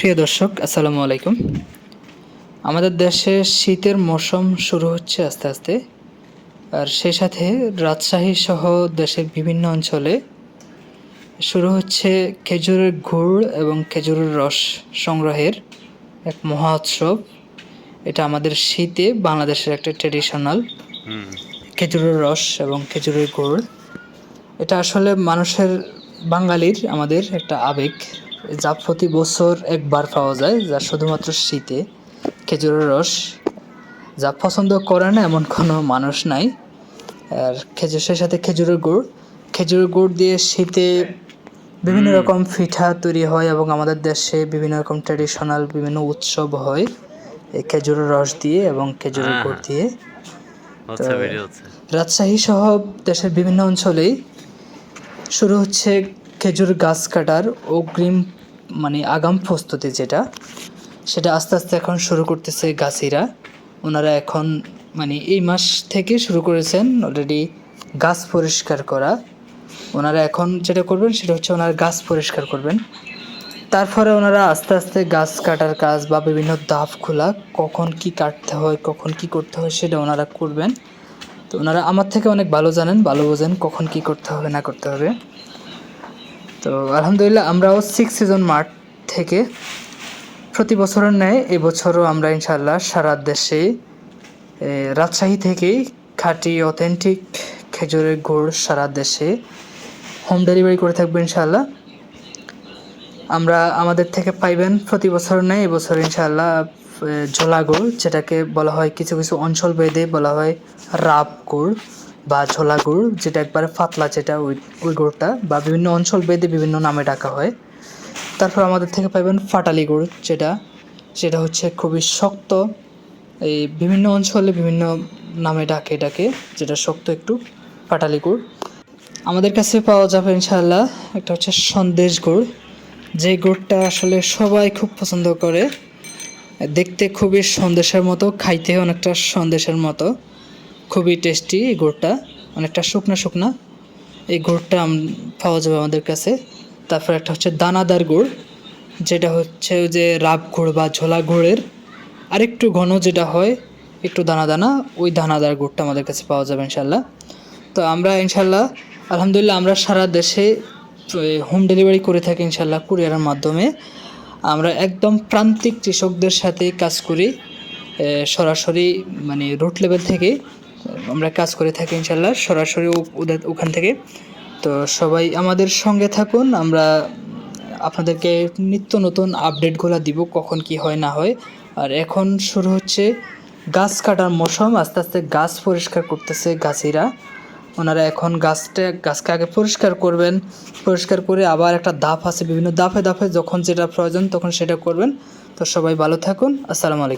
প্রিয় দর্শক, আসসালামু আলাইকুম। আমাদের দেশে শীতের মৌসুম শুরু হচ্ছে আস্তে আস্তে। আর সেই সাথে রাজশাহী সহ দেশের বিভিন্ন অঞ্চলে শুরু হচ্ছে খেজুরের গুড় এবং খেজুরের রস সংগ্রহের এক মহা উৎসব। এটা আমাদের শীতে বাংলাদেশের একটা ট্রেডিশনাল খেজুরের রস এবং খেজুরের গুড়। এটা আসলে মানুষের বাঙালির আমাদের একটা আবেগ। যা প্রতি বছর একবার পাওয়া যায় যা শুধুমাত্র শীতে। খেজুরের রস যা পছন্দ করে না এমন কোনো মানুষ নাই। আর খেজুর সেই সাথে খেজুরের গুড়। খেজুরের গুড় দিয়ে শীতে বিভিন্ন রকম পিঠা তৈরি হয় এবং আমাদের দেশে বিভিন্ন রকম ট্র্যাডিশনাল বিভিন্ন উৎসব হয় এই খেজুরের রস দিয়ে এবং খেজুরের হ্যাঁ, গুড়। দিয়ে। রাজশাহী সহ দেশের বিভিন্ন অঞ্চলেই শুরু হচ্ছে খেজুর গাছ কাটার অগ্রিম মানে আগাম প্রস্তুতি যেটা, সেটা আস্তে আস্তে এখন শুরু করতেছে গাছিরা। ওনারা এখন মানে এই মাস থেকে শুরু করেছেন অলরেডি গাছ পরিষ্কার করা। ওনারা এখন যেটা করবেন, সেটা হচ্ছে ওনারা গাছ পরিষ্কার করবেন। তারপরে ওনারা আস্তে আস্তে গাছ কাটার কাজ বা বিভিন্ন দাফ খোলা, কখন কি কাটতে হয়, কখন কি করতে হয়, সেটা ওনারা করবেন। তো ওনারা আমার থেকে অনেক ভালো জানেন, ভালো বোঝেন কখন কি করতে হবে, না করতে হবে। তো আলহামদুলিল্লাহ আমরাও সিক্স সিজন মার্ট থেকে প্রতি বছরের ন্যায় এবছরও আমরা ইনশাল্লাহ সারা দেশে রাজশাহী থেকেই খাঁটি অথেন্টিক খেজুরের গুড় সারা দেশে হোম ডেলিভারি করে থাকব ইনশাল্লাহ আমরা আমাদের থেকে পাইবেন প্রতি বছর নেই এবছর ইনশাল্লাহ ঝোলা গুড়, যেটাকে বলা হয় কিছু কিছু অঞ্চল ভেদে বলা হয় রাব গুড়। বা ঝোলা গুড়, যেটা একবারে পাতলা যেটা ওই ওই গুড়টা, বা বিভিন্ন অঞ্চল ভেদে বিভিন্ন নামে ডাকা হয়। তারপর আমাদের থেকে পাইবেন ফাটালি গুড়, যেটা সেটা হচ্ছে খুবই শক্ত, এই বিভিন্ন অঞ্চলে বিভিন্ন নামে ডাকে ডাকে যেটা শক্ত একটু ফাটালি গুড়। আমাদের কাছে পাওয়া যাবে ইনশাল্লাহ একটা হচ্ছে সন্দেশ গুড়। যে গুড়টা আসলে সবাই খুব পছন্দ করে, দেখতে খুবই সন্দেশের মতো, খাইতে অনেকটা সন্দেশের মতো। খুবই টেস্টি এই গুড়টা। অনেকটা শুকনা শুকনা। এই গুড়টা পাওয়া যাবে আমাদের কাছে। তারপর একটা হচ্ছে দানাদার গুড়, যেটা হচ্ছে যে রাব গুড় বা ঝোলা গুড়ের। আরেকটু ঘন যেটা হয়, একটু দানা দানা, ওই দানাদার গুড়টা আমাদের কাছে পাওয়া যাবে ইনশাল্লাহ তো আমরা ইনশাল্লাহ আলহামদুলিল্লাহ আমরা সারা দেশে হোম ডেলিভারি করে থাকি ইনশাল্লাহ কুরিয়ারের মাধ্যমে। আমরা একদম প্রান্তিক কৃষকদের সাথে কাজ করি সরাসরি মানে রুট লেভেল থেকে। আমরা কাজ করে থাকি ইনশাল্লাহ সরাসরি ওখান থেকে। তো সবাই আমাদের সঙ্গে থাকুন, আমরা আপনাদেরকে নিত্য নতুন আপডেটগুলো দিব, কখন কি হয়, না হয়। আর এখন শুরু হচ্ছে গাছ কাটার মৌসুম, আস্তে আস্তে গাছ পরিষ্কার করতেছে গাছিরা। ওনারা এখন গাছটা, গাছকে আগে পরিষ্কার করবেন, পরিষ্কার করে আবার একটা দাফ আছে, বিভিন্ন দাফে দাফে যখন যেটা প্রয়োজন তখন সেটা করবেন। তো সবাই ভালো থাকুন, আসসালামু আলাইকুম।